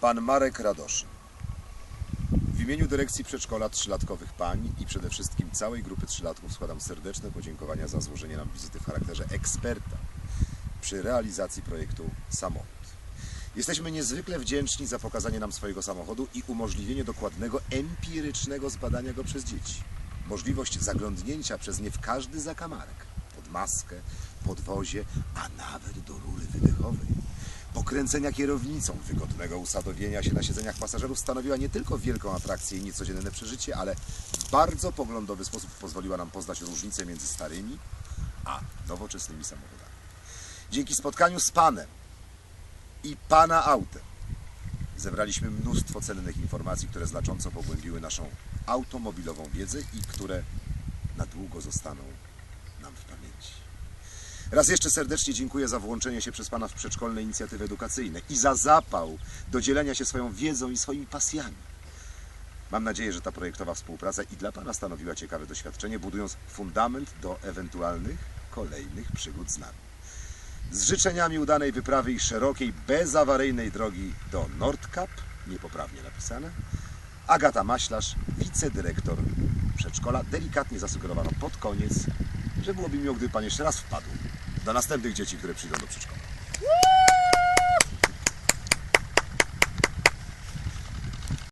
Pan Marek Radoszyn. W imieniu dyrekcji przedszkola trzylatkowych pań i przede wszystkim całej grupy trzylatków składam serdeczne podziękowania za złożenie nam wizyty w charakterze eksperta przy realizacji projektu Samochód. Jesteśmy niezwykle wdzięczni za pokazanie nam swojego samochodu i umożliwienie dokładnego, empirycznego zbadania go przez dzieci. Możliwość zaglądnięcia przez nie w każdy zakamarek, pod maskę, podwozie, a nawet do rury wydechowej. Pokręcenia kierownicą, wygodnego usadowienia się na siedzeniach pasażerów stanowiła nie tylko wielką atrakcję i niecodzienne przeżycie, ale w bardzo poglądowy sposób pozwoliła nam poznać różnice między starymi a nowoczesnymi samochodami. Dzięki spotkaniu z Panem i Pana autem zebraliśmy mnóstwo cennych informacji, które znacząco pogłębiły naszą automobilową wiedzę i które na długo zostaną nam w pamięci. Raz jeszcze serdecznie dziękuję za włączenie się przez Pana w przedszkolne inicjatywy edukacyjne i za zapał do dzielenia się swoją wiedzą i swoimi pasjami. Mam nadzieję, że ta projektowa współpraca i dla Pana stanowiła ciekawe doświadczenie, budując fundament do ewentualnych kolejnych przygód z nami. Z życzeniami udanej wyprawy i szerokiej, bezawaryjnej drogi do Nordkap, niepoprawnie napisane, Agata Maślarz, wicedyrektor przedszkola, delikatnie zasugerowano pod koniec, że byłoby miło, gdyby Pan jeszcze raz wpadł dla następnych dzieci, które przyjdą do przedszkola.